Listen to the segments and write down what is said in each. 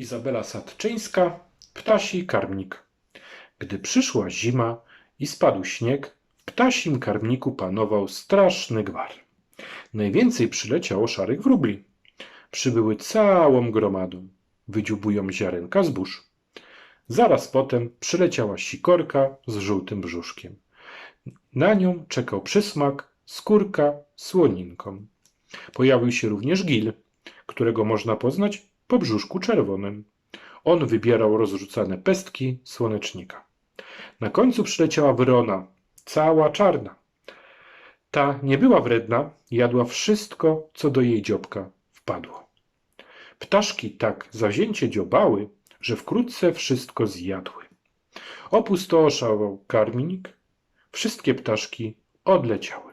Izabela Sadczyńska, Ptasi karmnik. Gdy przyszła zima i spadł śnieg, w ptasim karmniku panował straszny gwar. Najwięcej przyleciało szarych wróbli. Przybyły całą gromadą. Wydziubują ziarenka zbóż. Zaraz potem przyleciała sikorka z żółtym brzuszkiem. Na nią czekał przysmak, skórka, słoninką. Pojawił się również gil, którego można poznać po brzuszku czerwonym. On wybierał rozrzucane pestki słonecznika. Na końcu przyleciała wrona, cała czarna. Ta nie była wredna, jadła wszystko, co do jej dziobka wpadło. Ptaszki tak zawzięcie dziobały, że wkrótce wszystko zjadły. Opustoszał karmnik, wszystkie ptaszki odleciały.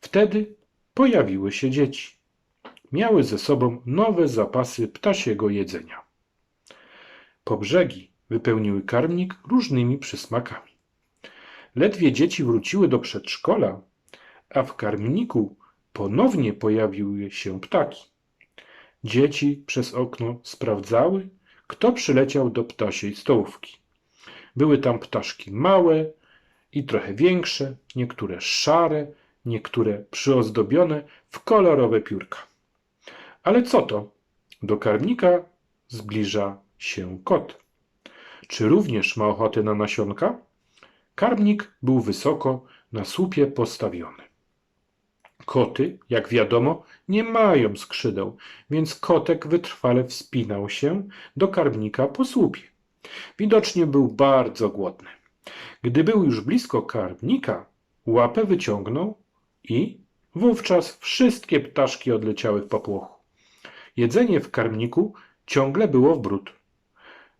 Wtedy pojawiły się dzieci. Miały ze sobą nowe zapasy ptasiego jedzenia. Po brzegi wypełniły karmnik różnymi przysmakami. Ledwie dzieci wróciły do przedszkola, a w karmniku ponownie pojawiły się ptaki. Dzieci przez okno sprawdzały, kto przyleciał do ptasiej stołówki. Były tam ptaszki małe i trochę większe, niektóre szare, niektóre przyozdobione w kolorowe piórka. Ale co to? Do karmnika zbliża się kot. Czy również ma ochotę na nasionka? Karmnik był wysoko na słupie postawiony. Koty, jak wiadomo, nie mają skrzydeł, więc kotek wytrwale wspinał się do karmnika po słupie. Widocznie był bardzo głodny. Gdy był już blisko karmnika, łapę wyciągnął i wówczas wszystkie ptaszki odleciały w popłochu. Jedzenie w karmniku ciągle było w bród.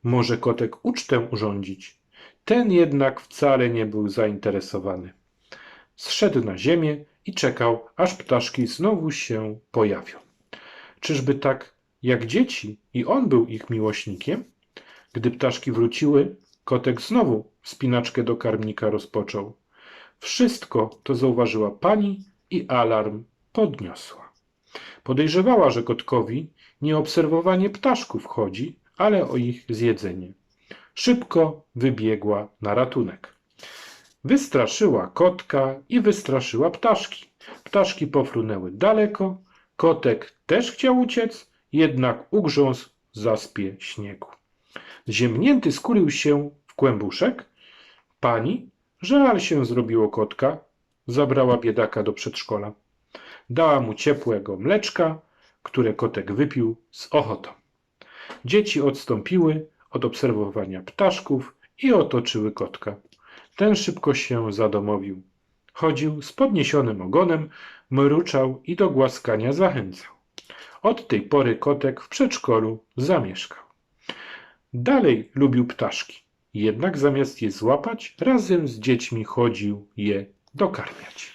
Może kotek ucztę urządzić? Ten jednak wcale nie był zainteresowany. Zszedł na ziemię i czekał, aż ptaszki znowu się pojawią. Czyżby tak jak dzieci i on był ich miłośnikiem? Gdy ptaszki wróciły, kotek znowu wspinaczkę do karmnika rozpoczął. Wszystko to zauważyła pani i alarm podniosła. Podejrzewała, że kotkowi nie obserwowanie ptaszków chodzi, ale o ich zjedzenie. Szybko wybiegła na ratunek. Wystraszyła kotka i wystraszyła ptaszki. Ptaszki pofrunęły daleko, kotek też chciał uciec, jednak ugrzązł w zaspie śniegu. Ziemnięty skurił się w kłębuszek. Pani, żal się zrobiło kotka, zabrała biedaka do przedszkola. Dała mu ciepłego mleczka, które kotek wypił z ochotą. Dzieci odstąpiły od obserwowania ptaszków i otoczyły kotka. Ten szybko się zadomowił. Chodził z podniesionym ogonem, mruczał i do głaskania zachęcał. Od tej pory kotek w przedszkolu zamieszkał. Dalej lubił ptaszki, jednak zamiast je złapać, razem z dziećmi chodził je dokarmiać.